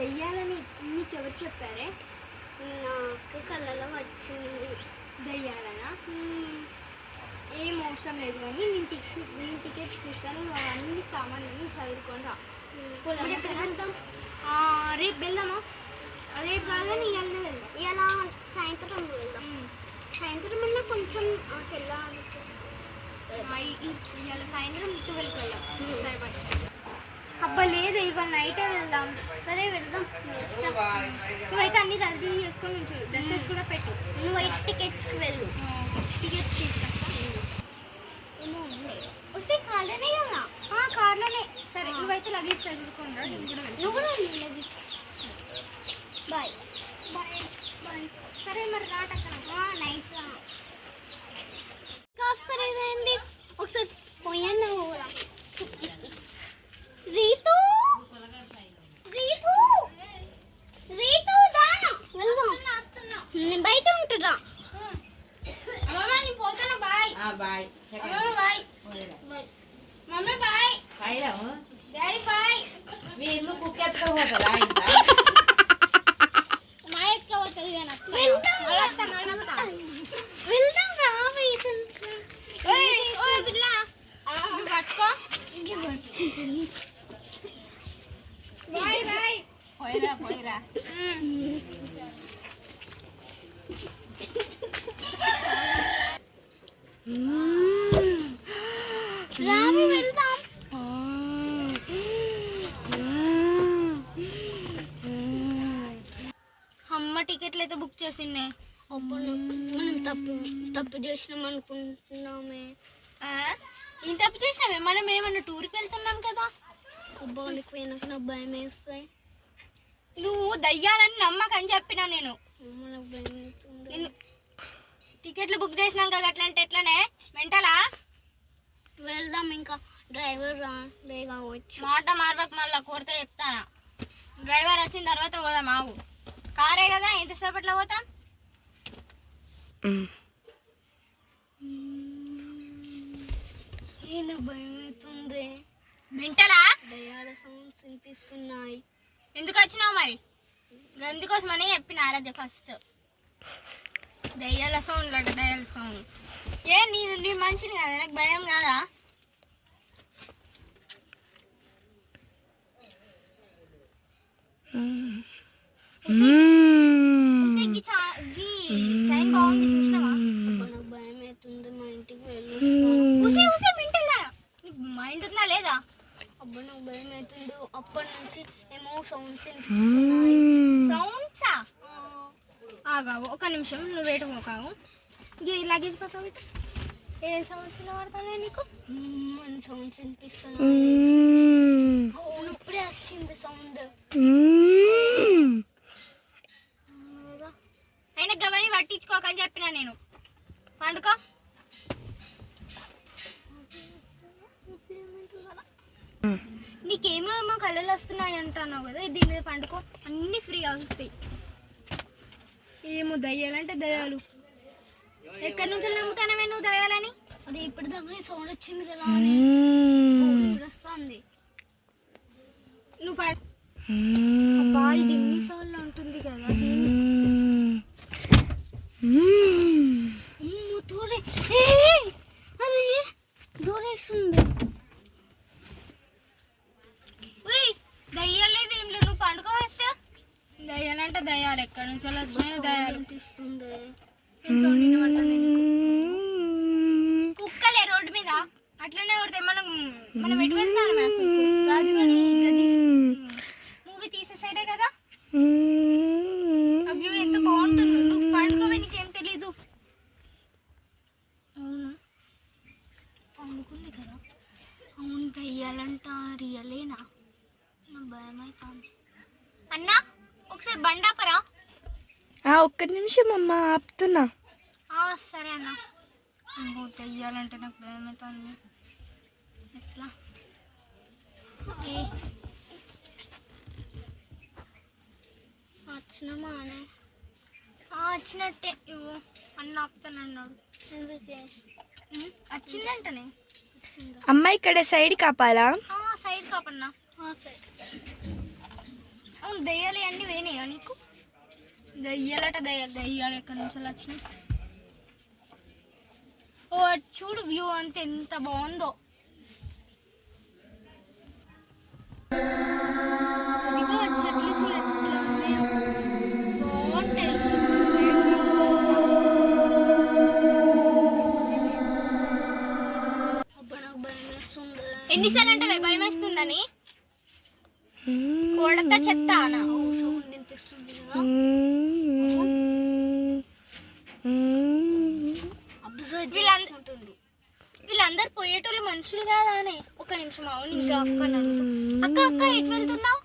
దయ్యాలని నీకు ఎవరు చెప్పారే? నాకు కళ్ళలో వచ్చింది దయ్యాలనా? ఏం అవసరం లేదు కానీ నేను టికెట్ నేను టికెట్స్ తీస్తాను అన్ని సామాన్లు చదువుకొని రా. రేపు వెళ్దామా? రేపు కాదని ఇవాళ వెళ్దాం. ఇలా సాయంత్రం వెళ్దాం. సాయంత్రం అన్నా కొంచెం ఆ, తెల్లారి ఇవాళ సాయంత్రం ట్వెల్వ్కి వెళ్దాం. సరే బాయ్. అబ్బా లేదు ఇవాళ నైటే వెళ్దాం. సరే వెళ్దాం. నువ్వైతే అన్ని రెడీ చేసుకొని ఉంచు. డ్రెస్సెస్ కూడా పెట్టు. నువ్వైతే టికెట్స్కి వెళ్ళు. టికెట్స్ తీసుకొస్తా. వస్తే కార్లోనే కదా. కార్లోనే సరే నువ్వైతే లగేజ్ కూడా నువ్వు కూడా లగేజ్ బాయ్ బాయ్ బాయ్ సరే మరి రాట అక్కడ నైట్ రా కాస్తారు ఏదైంది ఒకసారి పోయాను కూడా రీతు రీతు రీతు దా వెళ్దాం నేను బయట ఉంటున్నా అమ్మమ్మ నేను పోతాను బాయ్ బాయ్ అమ్మమ్మ bye mummy bye daddy bye మీ ఇల్లు కుక్కెత్తుకోపోతుందా ఇంత మా ఎక్క పోతుంది వెళ్దాం వెళ్దాం రా ఓయ్ ఓయ్ బిల్ల నువ్వు పట్టుకో బాయ్ బాయ్ పోయిరా పోయిరా రావి వెళ్దాం అమ్మ చేసిండే అప్పుడు మనం తప్పు తప్పు చేసినాం అనుకుంటున్నామే. ఏం తప్పు చేసినామే? మనం ఏమన్నా టూర్కి వెళ్తున్నాం కదా? అబ్బానికి పోయినాక నాకు భయం వేస్తాయి నువ్వు దయ్యాలని నమ్మకని చెప్పినా నేను. నాకు భయం వేస్తుంది. టికెట్లు బుక్ చేసినాక అట్లా అంటే ఎట్లనే? మెంటలా? వెళ్దాం ఇంకా డ్రైవర్ రా లేకపోవచ్చు మాట మార్వక్ మళ్ళా కొడితే చెప్తానా? డ్రైవర్ వచ్చిన తర్వాత పోదాం ఆగు. కారే కదా ఎంతసేపట్లో పోతాం? ఏనా భయం అవుతుంది? మెంటలా? దయాల సౌండ్స్ వినిపిస్తున్నాయి. ఎందుకు వచ్చినావు మరి? అందుకోసమని చెప్పిన ఆరాధ్య ఫస్ట్. దయ్యాల సౌండ్ దయ్యాల సౌండ్. ఏ నీ నీ మనిషిని కదా నాకు భయం కాదా? గీ చైన్ బాగుంది చూసినావా నాకు భయం అవుతుంది మా ఇంటికి వెళ్ళి ఉసే ఉసే మింటల్లా నీకు మైండ్ ఉందా లేదా అబ్బా నాకు భయం అవుతుంది అప్పటి నుంచి ఏమో సౌండ్స్ సౌండ్సా ఆగావు ఒక నిమిషం నువ్వు వేట పోకావు లగేజ్ పక్క ఏ సౌండ్స్ వినబడతానే నీకు అని సౌండ్స్ వినిపిస్తున్నాయి అవును ఇప్పుడే వచ్చింది సౌండ్ గవని పట్టించుకోకని చెప్పిన నేను. పండుకో. నీకేమేమో కళలు వస్తున్నాయి అంటున్నావు కదా దీని మీద పండుకో. అన్ని ఫ్రీ అవుతాయి. ఏమో దయ్యాలంటే దయ్యాలు. ఎక్కడి నుంచి నమ్ముతానవే నువ్వు దయ్యాలని? అది ఇప్పుడు దగ్గర సౌండ్ వచ్చింది కదా వస్తుంది. నువ్వు అబ్బా ఇది ఎన్నిసార్లు ఉంటుంది కదా దీన్ని అమ్మో, దూరే ఏయ్! అది దూరేస్తుంది ఉయ్, దయ్యాలు లేవు ఏం లేవు నువ్వు పండుకో ఫస్ట్ దయ్యాలంటే దయ్యాలు ఎక్కడి నుంచి వచ్చినాయో దయ్యాలు అనిపిస్తుంది కుక్కలే రోడ్డు మీద అట్లనే కొడితే మనం మనం ఎటు వెళ్తాను అసలు రాజుగాని మూవీ తీసే సైడే కదా ఆ వ్యూ ఎంత బాగుంటుందో నువ్వు పండుకోవే నీకేం తెలీదు అవునా దయ్యాలంట రియలేనా నా భయం అవుతుంది అన్నా ఒకసారి బండాపరా ఆ, ఒక్క నిమిషం అమ్మ ఆపుతున్నా. సరే అన్న. ఇంకో దయ్యాలంటే నాకు భయం అవుతుంది. ఎట్లా? ఏ వచ్చినామా అనే? వచ్చినట్టే. ఇవ్వు. అన్న ఆపుతానన్నాడు వచ్చిందంటనే. వచ్చిందా. అమ్మ ఇక్కడ సైడ్ కాపాలా? ఆ, సైడ్ కాపన్నా. ఆ, సైడ్ అవును దయ్యాలు అన్నీ వేనాయా నీకు? దయ్యాలట దయ్యాలు దయ్యాలు ఎక్కడి నుంచి వచ్చినాయి? ఓ చూడు వ్యూ అంతే ఎంత బాగుందో. అదిగో చెట్లు చూడు ఎట్లా ఉన్నాయో. బాగుంటాయి. ఎన్నిసార్లు అంటే భయం వేస్తుందని? కొడత చెత్త వీళ్ళందరూ పోయేటోళ్ళు మనుషులు కాదా అని ఒక నిమిషం అవును ఇంకా. అక్క అక్క ఎటు వెళ్తున్నావు?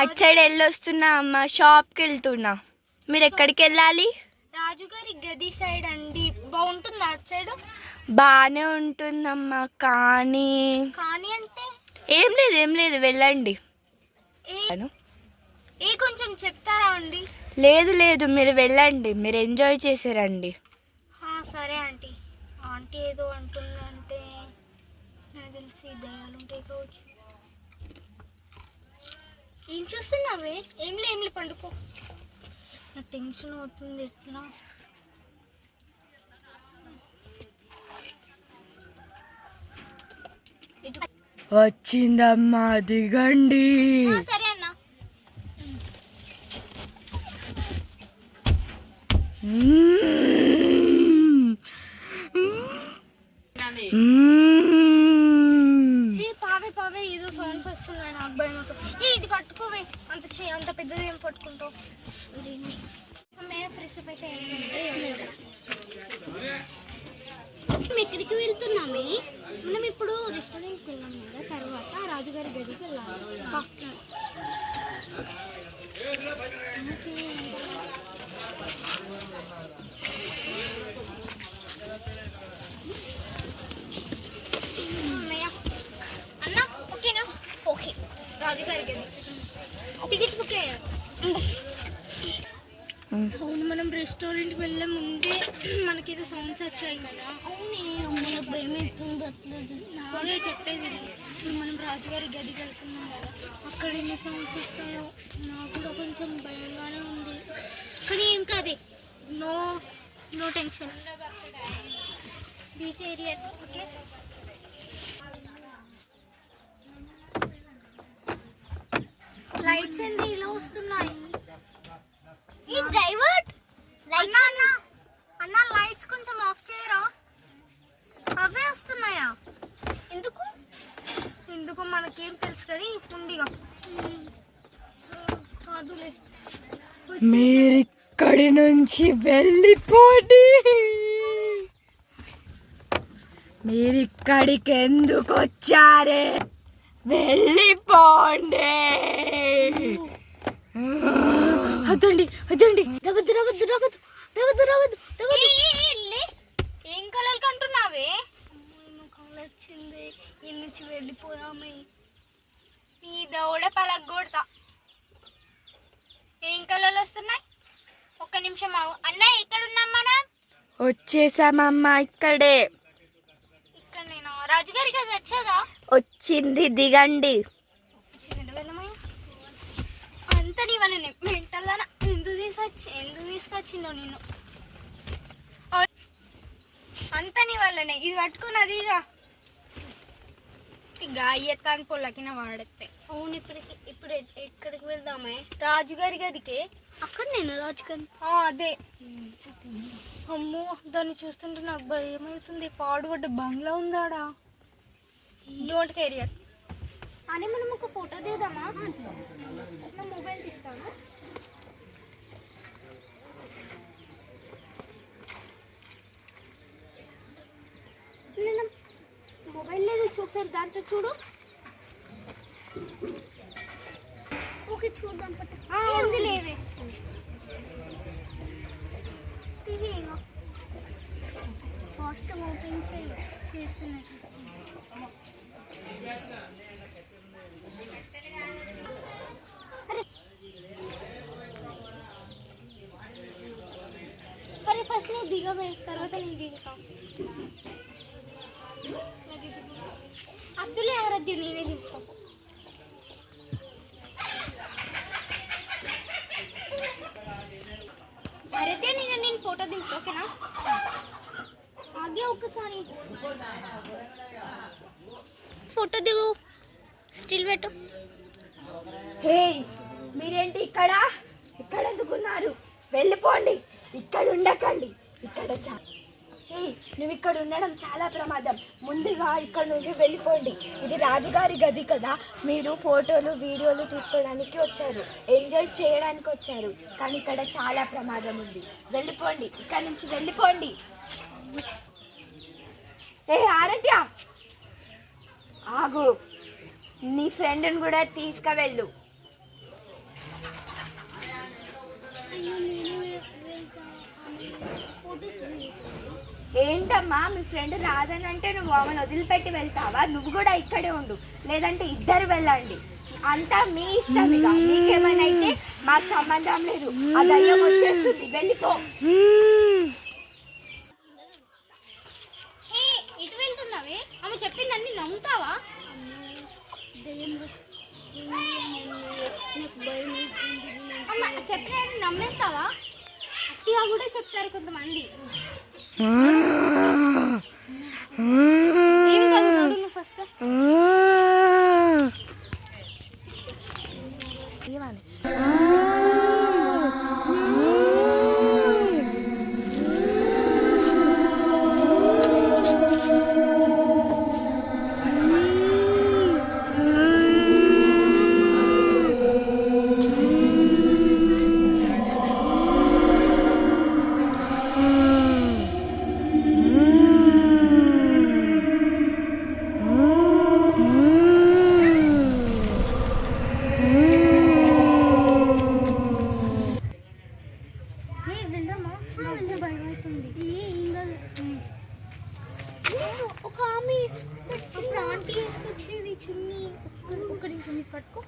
అటు సైడ్ వెళ్ళొస్తున్నా అమ్మ షాప్కి వెళ్తున్నా. మీరు ఎక్కడికి వెళ్ళాలి? రాజుగారి గది సైడ్ అండి. బాగుంటుంది అటు సైడ్? బాగానే ఉంటుందమ్మా కానీ కానీ అంటే? ఏం లేదు ఏం లేదు వెళ్ళండి. ఏ కొంచెం చెప్తారా అండి? లేదు లేదు. మీరు వెళ్ళండి. మీరు ఎంజాయ్ చేసారండి ఆ, సరే ఆంటీ. ఆంటీ ఏదో అంటుంది అంటే నాకు తెలిసి దయాలు ఉంటాయి కావచ్చు. ఏం చూస్తున్నావే? ఏంలే ఏంలే పండుకో. నా టెన్షన్ అవుతుంది ఎట్లా? వచ్చిందమ్మా దిగండి ఆ, సరే అన్న మ్మ్. మ్మ్. ఏ పావే పావే ఏదో సౌండ్స్ వస్తున్నాయి నాకు భయం అవుతుంది. ఏ ఇది పట్టుకోవే అంత చే- అంత పెద్దది ఏం పట్టుకుంటావు సరే అమ్మయ్య ఫ్రెష్ అప్ అయితే మేము ఎక్కడికి వెళ్తున్నామే. మనం ఇప్పుడు రెస్టారెంట్కి వెళ్ళాం కదా తర్వాత రాజుగారి గదికి వెళ్ళాలి. పక్కన. అమ్మయ్య అన్న ఓకేనా? ఓకే. రాజుగారి గది. టికెట్స్ బుక్ అయ్యారు అవును మనం రెస్టారెంట్కి వెళ్ళే ముందే మనకి ఏదో సౌండ్స్ వచ్చాయి కదా. భయం అవుతుంది చెప్పేది. ఇప్పుడు మనం రాజుగారి గదికి వెళ్తున్నాం కదా అక్కడ ఎన్ని సౌండ్స్ వస్తాయో నాకు కూడా కొంచెం భయంగానే ఉంది. కానీ ఏం కాదే no no tension. Beach area okay? Lights ఏంది? ఇలా వస్తున్నాయి. ఈ డ్రైవర్? అన్న అన్న. అన్న లైట్స్ కొంచెం ఆఫ్ చేయరా? అవే వస్తున్నాయా? ఎందుకు? ఎందుకు మనకేం తెలుసు కానీ ఉండిగా కాదులే. మీరిక్కడి నుంచి వెళ్ళిపోండి. మీరిక్కడికి ఎందుకు వచ్చారే? వెళ్ళిపోండి. అదండి అదండి రవద్దు రవద్దు రవద్దు రవద్దు రవద్దు రవద్దు. ఏం కలలు కంటున్నావే? వచ్చింది ఈ నుంచి వెళ్ళిపోయామే నీ దౌడ పలగొడతా ఏం కలలు వస్తున్నాయి? ఒక్క నిమిషం ఆగు. అన్న ఎక్కడ ఉన్నాం మనం వచ్చేసామమ్మా ఇక్కడే. ఇక్కడ నేను? రాజుగారి కదా వచ్చేదా వచ్చింది దిగండి. అంత నీ వల్లనే మెంటల్ ఎందుకు తీసుకొచ్చి ఎందుకు తీసుకొచ్చిందో నిన్ను. ఆ- అంత నీ వల్లనే ఇది పట్టుకుని అదిగా గాయత్తాన్ని పొల్లకిన వాడెత్తే. అవును ఇప్పటికి ఇప్పుడు ఎక్కడికి వెళ్దామే? రాజుగారి గదికి. అక్కడ నేను రాజుగారి అదే. అమ్మో దాన్ని చూస్తుంటే నాకు భయం అవుతుంది పాడుపడ్డ బంగ్లా ఉందాడా? డోంట్ కెరియర్ అని మనం ఒక ఫోటో దిగుదామా నా మొబైల్ తీస్తాను. నేను మొబైల్ లేదు ఒకసారి దాంట్లో చూడు. ఓకే చూద్దాం పట్టు. ఉంది లేవే. తీవి ఫాస్ట్ ఓపెన్ చేస్తున్నా. ఫస్ట్ నువ్వు దిగవే తర్వాత నేను దిగుతాం అద్దులే ఆరాధ్య నేనే దిగుతాం ఆరాధ్య నేను నేను ఫోటో దిగుతా ఓకేనా ఆగే ఒక్కసారి ఫోటో దిగు స్టిల్ పెట్టు హే మీరేంటి ఇక్కడ ఇక్కడ ఎందుకున్నారు? వెళ్ళిపోండి. ఇక్కడ ఉండకండి. ఇక్కడ చా నువ్వు ఇక్కడ ఉండడం చాలా ప్రమాదం. ముందుగా ఇక్కడ నుంచి వెళ్ళిపోండి. ఇది రాజుగారి గది కదా. మీరు ఫోటోలు వీడియోలు తీసుకోవడానికి వచ్చారు. ఎంజాయ్ చేయడానికి వచ్చారు. కానీ ఇక్కడ చాలా ప్రమాదం ఉంది. వెళ్ళిపోండి. ఇక్కడ నుంచి వెళ్ళిపోండి. ఏ ఆరాధ్య! ఆగు. నీ ఫ్రెండ్ని కూడా తీసుకువెళ్ళు. ఏంటమ్మా మీ ఫ్రెండ్ రాదని అంటే నువ్వు ఆమెను వదిలిపెట్టి వెళ్తావా? నువ్వు కూడా ఇక్కడే ఉండు లేదంటే ఇద్దరు వెళ్ళండి. అంతా మీ ఇష్టం ఇక. మీకేమైనా అయితే మాకు సంబంధం లేదు. ఆ దయ్యం వచ్చేస్తుంది. వెళ్ళిపో ఇటు వెళ్తున్నావే? ఆమె చెప్పిందన్నీ నమ్ముతావా? అమ్మ చెప్పిన నమ్మేస్తావా? అట్టిగా కూడా చెప్తారు కొంతమంది. ఫస్ట్ ఏ ఒక ఆమె ఇప్పుడు ఆంటీ వేసుకొచ్చేది చున్నీ ఒక్క- చున్నీ నిమిషం ఇది పట్టుకో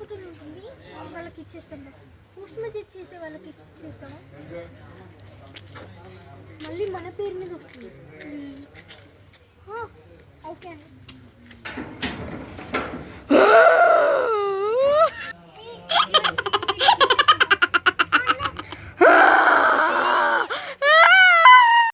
హాస్పిటల్ ఉంటుంది వాళ్ళకి ఇచ్చేస్తాం పోస్ట్ మెసేజ్ చేసే వాళ్ళకి ఇచ్చేస్తాము మళ్ళీ మన పేరు మీద వస్తుంది. Hmm. Ah, ఓకే అండి